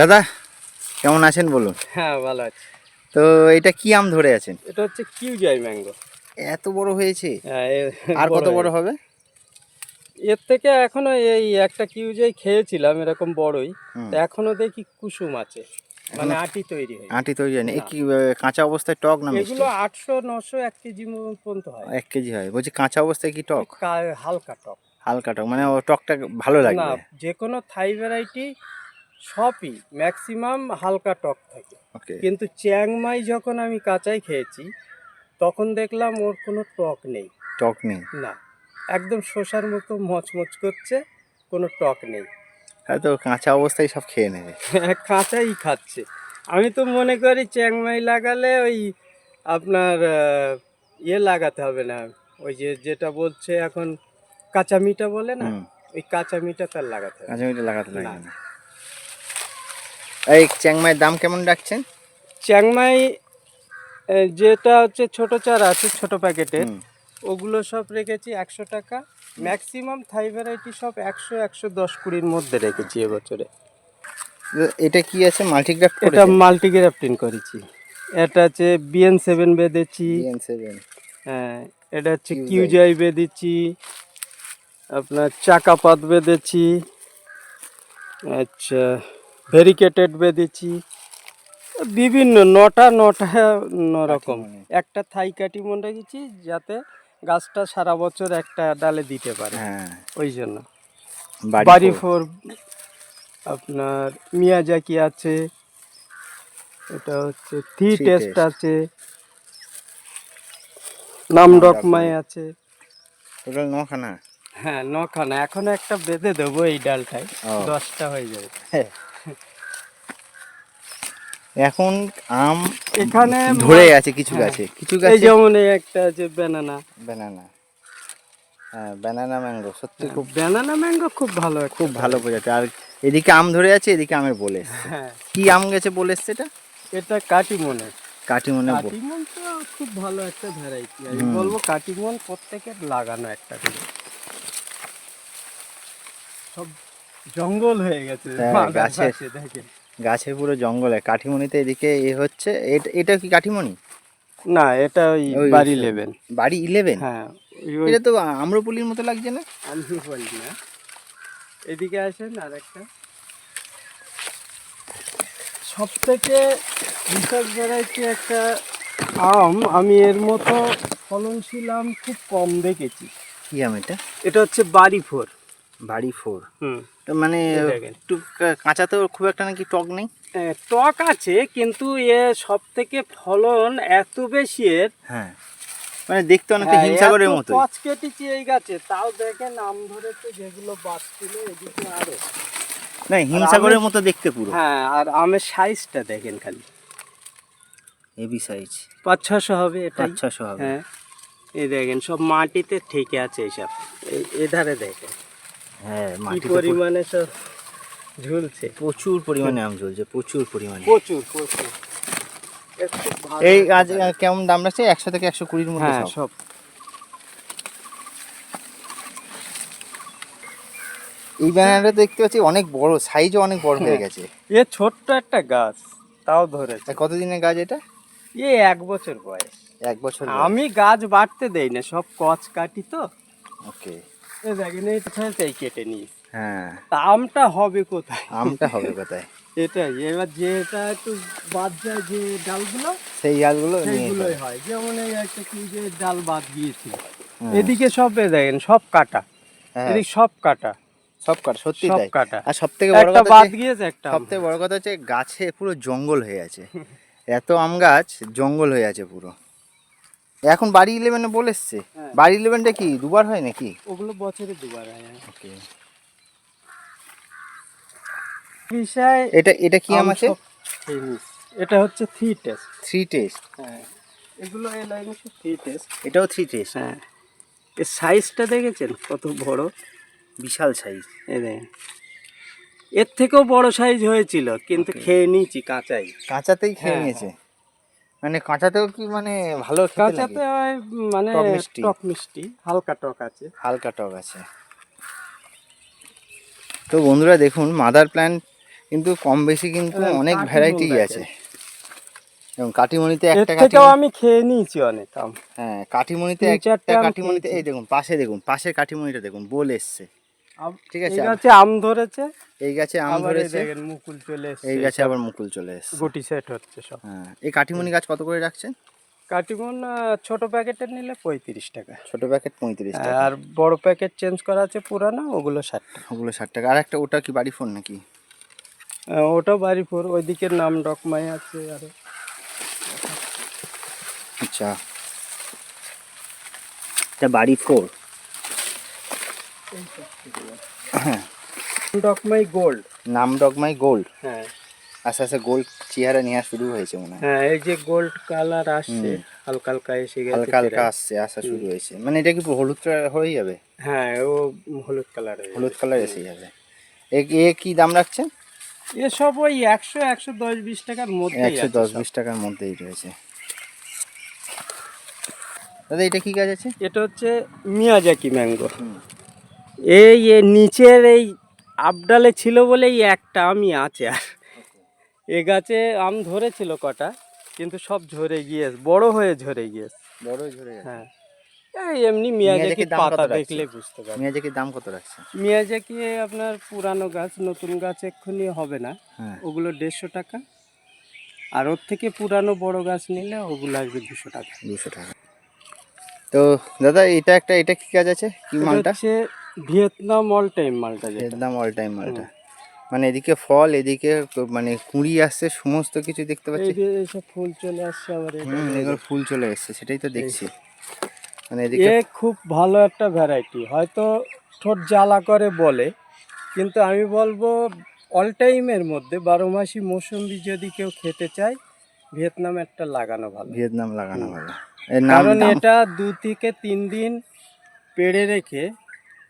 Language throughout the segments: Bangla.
দাদা কেমন আছেন বলুন? হ্যাঁ ভালো আছে। তো এটা কি আম ধরে আছেন? এটা হচ্ছে কিউজাই ম্যাঙ্গো। এত বড় হয়েছে? হ্যাঁ আর কত বড় হবে? এর থেকে এখনও এই একটা কিউজাই খেয়েছিলাম এরকম বড়ই। এখনও দেখি কুসুম আছে। মানে আটি তৈরি হয় আটি তৈরি হয়নি। এই কি কাঁচা অবস্থায় টক না এগুলো আটশো নশো এক কেজি পর্যন্ত হয়। এক কেজি হয়। বলছি কাঁচা অবস্থায় কি টক? হালকা টক। হালকা টক। মানে টকটা ভালো না লাগবে যে কোনো থাই ভ্যারাইটি সবই ম্যাক্সিমাম হালকা টক থাকে। কিন্তু চ্যাংমাই যখন আমি কাঁচাই খেয়েছি তখন দেখলাম ওর কোনো টক নেই। টক নেই? না। একদম শসার মতো মচমচ করছে কোনো টক নেই। হয়তো কাঁচা অবস্থায় সব খেয়ে নেবে। কাঁচাই খাচ্ছে। আমি তো মনে করি চ্যাংমাই লাগালে ওই আপনার ইয়ে লাগাতে হবে না। ওই যে যেটা বলছে এখন কাঁচা মিঠা বলে না? ওই কাঁচা মিঠা তার লাগাতে হবে। কাঁচা মিঠে লাগাতে লাগে না। এই চ্যাংমাইয়ের দাম কেমন রাখছেন? চ্যাংমাই যেটা হচ্ছে ছোট চারা আছে ছোট প্যাকেটের ওগুলো সব রেখেছি একশো টাকা। ম্যাক্সিমাম থাই ভ্যারাইটি সব একশো একশো দশ কুড়ির মধ্যে রেখেছি এবছরে। এটা কি আছে? মাল্টিগ্রাফ এটা মাল্টিগ্রাফটিং করেছি। এটা হচ্ছে বিএন সেভেন বেঁধেছি। সেভেন হ্যাঁ এটা হচ্ছে কিউজাই। কিউজাই বেঁধেছি। আপনার চাকাপাত বেঁধেছি। আচ্ছা ভেরিকেটেড বেঁধেছি। বিভিন্ন নটা নটা রকম। একটা থাই কাটি মনে রেখেছি যাতে গাছটা সারা বছর একটা ডালে দিতে পারে। হ্যাঁ। ওই জন্য। বাড়ি ফোর। আপনার মিয়াজাকি আছে। এটা হচ্ছে থ্রি টেস্ট। আছে। নামডকমাই আছে। টোটাল নখানা? হ্যাঁ নখানা। এখন একটা বেঁধে দেবো এই ডালটায়। দশটা হয়ে যাবে। এখন আম এখানে ধরে আছে কিছু হ্যাঁ। গাছে। কিছু গাছে? যেমন একটা আছে ব্যানানা ব্যানানা হ্যাঁ ব্যানানা ম্যাঙ্গো সত্যি খুব ব্যানানা ম্যাঙ্গো খুব ভালো খুব ভালো প্রজাতি আর এদিকে আম ধরে আছে এদিকে আমের বলে। হ্যাঁ। কি আম গেছে বলে এটা? এটা কাটিমনে কাটিমনে কাটিমন তো খুব ভালো একটা ভ্যারাইটি আমি। বলব কাটিমন প্রত্যেকের লাগানো একটা সব জঙ্গল হয়ে গেছে হ্যাঁ, পাশে দেখেন গাছে পুরো জঙ্গলে কাঠিমনিতে এদিকে এ হচ্ছে এটা- কি কাঠিমনি না এটা ওই বাড়ি ইলেভেন বাড়ি ইলেভেন হ্যাঁ এটা তো আম্রপুলির মতো লাগছে না? না? এদিকে আসেন আর একটা সব থেকে বিশাল ভ্যারাইটি একটা আম আমি এর মতো ফলনশীল আম খুব কম দেখেছি। কি আম এটা? এটা হচ্ছে বাড়ি ফোর বাড়ি ফোর হুম। মানে একটু কাঁচাতেও খুব একটা নাকি টক নেই? টক আছে কিন্তু এ সব থেকে ফলন এত বেশি এর। হ্যাঁ। মানে দেখতে অনেকটা হ্যাঁ, হিমসাগরের মতো পচ কেটেছি এই গাছে তাও দেখেন আম ধরেছে যেগুলো বাঁচছিল এদিকে আরও। না হিমসাগরের মতো দেখতে পুরো। হ্যাঁ আর আমের সাইজটা দেখেন খালি। হেভি সাইজ পাঁচ ছশো হবে এটা পাঁচ ছশো হবে। হ্যাঁ। এই দেখেন সব মাটিতে ঠেকে আছে এইসব এই এধারে দেখেন। হ্যাঁ পরিমাণে সব ঝুলছে? প্রচুর পরিমাণে আম ঝুলছে প্রচুর পরিমাণে। প্রচুর প্রচুর। এই গাছ কেমন দাম রাখছে? একশো থেকে একশো কুড়ির মধ্যে হ্যাঁ সব। এই ব্যানারটা দেখতে পাচ্ছি অনেক বড় সাইজও অনেক বড় হয়ে হ্যাঁ। গেছে। এ ছোট্ট একটা গাছ তাও ধরেছে। তা কতদিনের গাছ এটা? এ এক বছর বয়স। এক বছর আমি গাছ বাড়তে দেই না সব কচ কাটি তো। ওকে এ দেখেন এই ছাড়াতেই কেটে নিস হ্যাঁ। আমটা হবে কোথায়? আমটা হবে কোথায়? এটাই এবার যেটা একটু বাদ যায় যে ডালগুলো সেই গাছগুলো সেইগুলোই হয়। যেমন এই একটা কি যে ডাল বাদ গিয়েছিল হ্যাঁ। এদিকে সব দেখেন সব কাটা। হ্যাঁ, এদিকে সব কাটা। সব কাটা সত্যি সব কাটা। আর সব থেকে বড় কথা বাদ গিয়েছে একটা সব থেকে বড় কথা হচ্ছে গাছে পুরো জঙ্গল হয়ে আছে। এত আম গাছ জঙ্গল হয়ে আছে পুরো। এখন বাড়ি ইলেভেনে বলে এসছে? হ্যাঁ। বাড়ি ইলেভেনটা কি দুবার হয় নাকি? ওগুলো বছরে দুবার হয় হ্যাঁ। ওকে। বিষয় এটা এটা কি আম আছে সব এই নিস। এটা হচ্ছে থ্রি টেস্ট থ্রি টেস্ট হ্যাঁ। এগুলো এই লাইনে থ্রি টেস্ট এটাও থ্রি টেস্ট হ্যাঁ। এর সাইজটা দেখেছেন? কত বড়? বিশাল সাইজ এই এর থেকেও বড় সাইজ হয়েছিল কিন্তু খেয়ে নিয়েছি কাঁচাই। কাঁচাতেই খেয়ে নিয়েছে। মানে কাঁচাতেও কি মানে ভালো কাঁচাতে মানে টক মিষ্টি। হালকা টক আছে। হালকা টক আছে। তো বন্ধুরা দেখুন মাদার প্ল্যান্ট কিন্তু কম বেশি কিন্তু অনেক ভ্যারাইটি আছে। এবং কাটিমণিতে একটা কাটিমণি আমি খেয়ে নিয়েছি অনেক হ্যাঁ কাটিমণিতে একটা কাটিমণিতে এই দেখুন পাশে দেখুন পাশের কাটিমণিটা দেখুন বল এসছে। ঠিক আছে, গাছে আম ধরেছে এই গাছে আম ধরেছে। মুকুল চলে এসছে। এই গাছে আবার মুকুল চলে এসছে। গুটি সেট হচ্ছে সব। হ্যাঁ এই কাটিমণি গাছ কত করে রাখছেন? কাটিমন ছোট প্যাকেটের নিলে পঁয়ত্রিশ টাকা। ছোট প্যাকেট পঁয়ত্রিশ টাকা। আর বড় প্যাকেট চেঞ্জ করা আছে পুরানো ওগুলো ষাট টাকা। ওগুলো ষাট টাকা। আর একটা ওটা কি বাড়ি ফোন নাকি? আহ, ওটাও বাড়িপুর ওইদিকের নাম ডকমাই আছে আর। আচ্ছা। এটা বাড়ি ফোর? ডকমাই গোল্ড। নাম ডগমাই গোল্ড? হ্যাঁ। আস্তে আস্তে গোল্ড চেহারা নেওয়া শুরু হয়েছে মনে হয়। হ্যাঁ এই যে গোল্ড কালার আসছে হালকা হালকা এসে গেছে হালকা হালকা আসছে আসা শুরু হয়েছে। মানে এটা কি হলুদ হয়ে যাবে? হ্যাঁ ও হলুদ কালারের হলুদ কালার এসে যাবে। এ এ কি দাম রাখছেন? এসব ওই একশো একশো দশ বিশ টাকার মধ্যে একশো দশ বিশ টাকার মধ্যেই রয়েছে। দাদা এটা কি গাছ আছে? এটা হচ্ছে মিয়াজাকি ম্যাঙ্গো। এই নিচের এই আপডালে ছিল বলেই একটা আমি আছে আর। এ গাছে আম ধরেছিল কটা কিন্তু সব ঝরে গিয়েছে বড় হয়ে ঝরে গিয়েছে। বড় ঝরে হ্যাঁ। এমনি মিয়াজাকি পাতা দেখলে বুঝতে পারবে। মেয়াজের দাম কত রাখছে? মিয়াজাকি আপনার পুরানো গাছ নতুন গাছ এক্ষুনি হবে না। হ্যাঁ। ওগুলো দেড়শো টাকা। আর ওর থেকে পুরানো বড় গাছ নিলে ওগুলো আসবে দুশো টাকা। দুশো টাকা। তো দাদা এটা একটা এটা কি গাছ আছে? কি মালটা? ভিয়েতনাম অল টাইম মালটা ভিয়েতনাম অল টাইম মালটা। মানে এদিকে ফল এদিকে মানে কুঁড়ি আসছে সমস্ত কিছু দেখতে পাচ্ছি। ফুল চলে আসছে আবার হুম এগুলো ফুল চলে এসছে সেটাই তো দেখছি। মানে এদিকে খুব ভালো একটা ভ্যারাইটি হয়তো ঠোঁট জ্বালা করে বলে কিন্তু আমি বলব অল টাইমের মধ্যে বারো মাসি মৌসুম্বি যদি কেউ খেতে চায় ভিয়েতনাম একটা লাগানো ভালো। ভিয়েতনাম লাগানো ভালো। কারণ এটা দু থেকে তিন দিন পেড়ে রেখে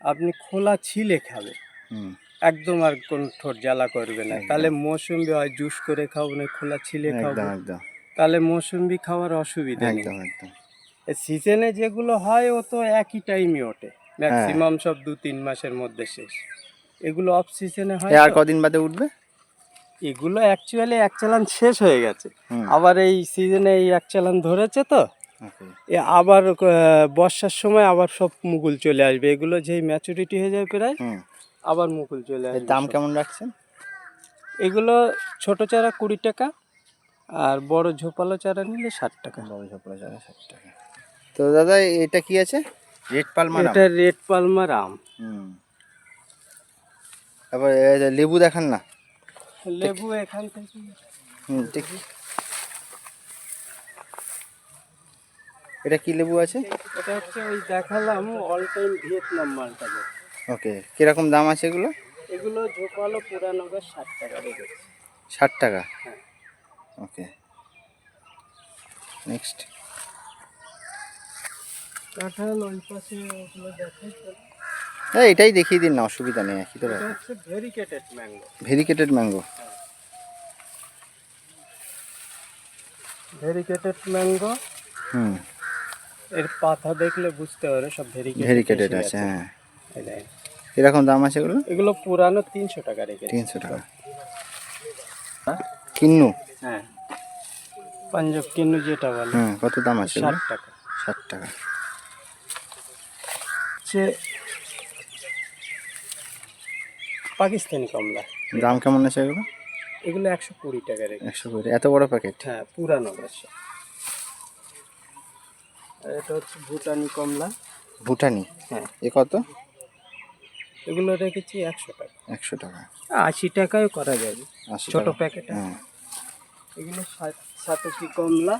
আপনি খোলা ছিলে খাবে একদম আর কোন ঠোঁট জ্বালা করবে না। তাহলে মৌসুম্বি হয় জুস করে খাব না খোলা ছিলে খাব তাহলে মৌসুম্বি খাওয়ার অসুবিধা নেই। একদম একদম। সিজনে যেগুলো হয় ও তো একই টাইমে ওঠে। ম্যাক্সিমাম সব দু তিন মাসের মধ্যে শেষ। এগুলো অফ সিজনে হয় আর কদিন বাদে উঠবে? এগুলো অ্যাকচুয়ালি এক চালান শেষ হয়ে গেছে। আবার এই সিজনে এই এক চালান ধরেছে তো. এ আবার বর্ষার সময় আবার সব মুকুল চলে আসবে। এগুলো যেই ম্যাচুরিটি হয়ে যায় প্রায় আবার মুকুল চলে আসবে দাম কেমন রাখছেন? এগুলো ছোট চারা কুড়ি টাকা আর বড় ঝোপালো চারা নিলে ষাট টাকা। বড় ঝোপড়া চারা ষাট টাকা। তো দাদা এটা কি আছে? রেড পালমার এটা রেড পালমার আম হুম। তারপর লেবু দেখান না। লেবু এখান থেকে হুম ঠিক এটা কি লেবু আছে? এটা হচ্ছে ওই দেখালাম অল টাইম ভিয়েতনাম মালটা। ওকে কীরকম দাম আছে এগুলো? এগুলো ঝোপালো পুরানো গাছ ষাট টাকা ষাট টাকা? হ্যাঁ। ওকে। নেক্সট কাঁঠাল ওই পাশে ওগুলো দেখাই হ্যাঁ এটাই দেখিয়ে দিন না অসুবিধা নেই একই তো variegated mango variegated mango variegated mango হুম। এর পাতা দেখলে বুঝতে পারে সব ভেরিকেটেড আছে হ্যাঁ। হ্যাঁ কীরকম দাম আছে এগুলো? এগুলো পুরানো তিনশো টাকা রেখেছে। তিনশো টাকা। কিন্নু? হ্যাঁ। পাঞ্জাব কিনু যেটা বলে। হুম কত দাম আছে ষাট টাকা। ষাট টাকা। হচ্ছে পাকিস্তানি কমলা। দাম কেমন আছে এগুলো? এগুলো একশো কুড়ি টাকা রেখে একশো কুড়ি। এত বড় প্যাকেট হ্যাঁ পুরানো আর এটা হচ্ছে ভুটানি কমলা। ভুটানি? হ্যাঁ। এ কত? এগুলো রেখেছি একশো টাকা। একশো টাকা। আশি টাকায় করা যাবে ছোট প্যাকেট। হ্যাঁ। এগুলো সাতকি কমলা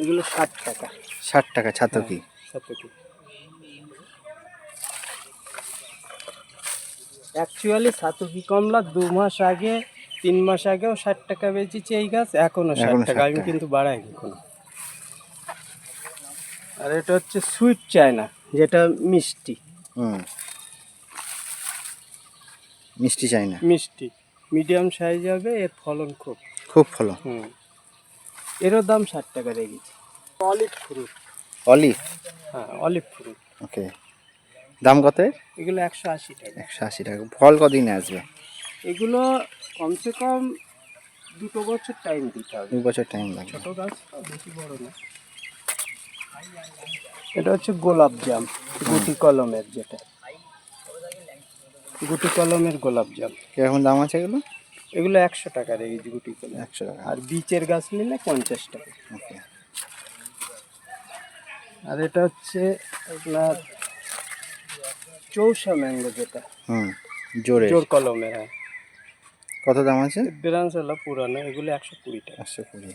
এগুলো ষাট টাকা। ষাট টাকা ছাতকি সাতকি। অ্যাকচুয়ালি সাতকি কমলা দু মাস আগে তিন মাস আগেও ষাট টাকা বেচেছি এই গাছ এখনও ষাট টাকা। আমি কিন্তু বাড়াই কোনো আর এটা হচ্ছে সুইট চায়না যেটা মিষ্টি। হুম। মিষ্টি চায়না। মিষ্টি। মিডিয়াম সাইজ হবে এর ফলন খুব। খুব ফলন। হুম। এরও দাম ষাট টাকা রেখেছি। Olive fruit. অলিভ? হ্যাঁ অলিভ ফ্রুট। ওকে। দাম কত এগুলো একশো আশি টাকা। একশো আশি টাকা। ফল কদিনে আসবে? এগুলো কমসে কম দুটো বছর টাইম দিতে হবে। দু বছর টাইম লাগবে। ছোট গাছ বেশি বড় না। এটা হচ্ছে গোলাপ জাম গুটি কলমের যেটা। গুটি কলমের গোলাপ জাম। কীরকম দাম আছে এগুলো? এগুলো একশো টাকা রেঞ্জ গুটি কলম। একশো টাকা। আর বিচের গাছ নিলে পঞ্চাশ টাকা। আর এটা হচ্ছে আপনার চৌষা ম্যাঙ্গো যেটা। হুম জোরে। জোর কলমের হ্যাঁ। কত দাম আছে? ব্রাঞ্চ হলো পুরানো এগুলো একশো কুড়ি টাকা। একশো কুড়ি।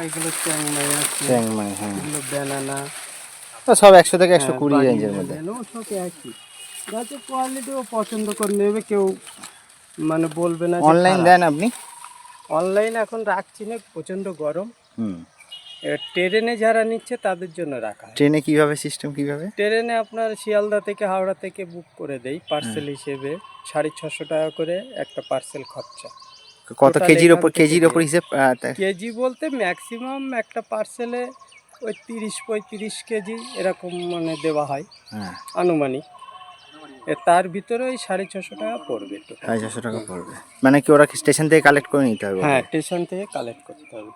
এগুলো চ্যাংমাই আছে। চ্যাংমাই হ্যাঁ। এগুলো ব্যানানা তো সব একশো থেকে একশো হ্যাঁ, কুড়ি বাড়ি রেঞ্জের মধ্যে। সব একই। গাছের কোয়ালিটিও পছন্দ করে নেবে কেউ মানে বলবে না অনলাইন দেন আপনি? অনলাইন এখন রাখছি না প্রচণ্ড গরম। হুম। ট্রেনে যারা নিচ্ছে তাদের জন্য রাখা ট্রেনে কীভাবে সিস্টেম কীভাবে? ট্রেনে আপনার শিয়ালদা থেকে হাওড়া থেকে বুক করে দেই পার্সেল হিসেবে। সাড়ে ছশো টাকা করে একটা পার্সেল খরচা। কত কেজির উপর ওপর কেজির ওপর। হিসেব কেজি বলতে ম্যাক্সিমাম একটা পার্সেলে ওই তিরিশ পঁয়ত্রিশ কেজি এরকম মানে দেওয়া হয় হ্যাঁ। আনুমানিক। তার ভিতরে ওই সাড়ে ছশো টাকা পড়বে। সাড়ে ছশো টাকা পড়বে। মানে কি ওরা স্টেশন থেকে কালেক্ট করে নিতে হবে? হ্যাঁ স্টেশন থেকে কালেক্ট করতে হবে।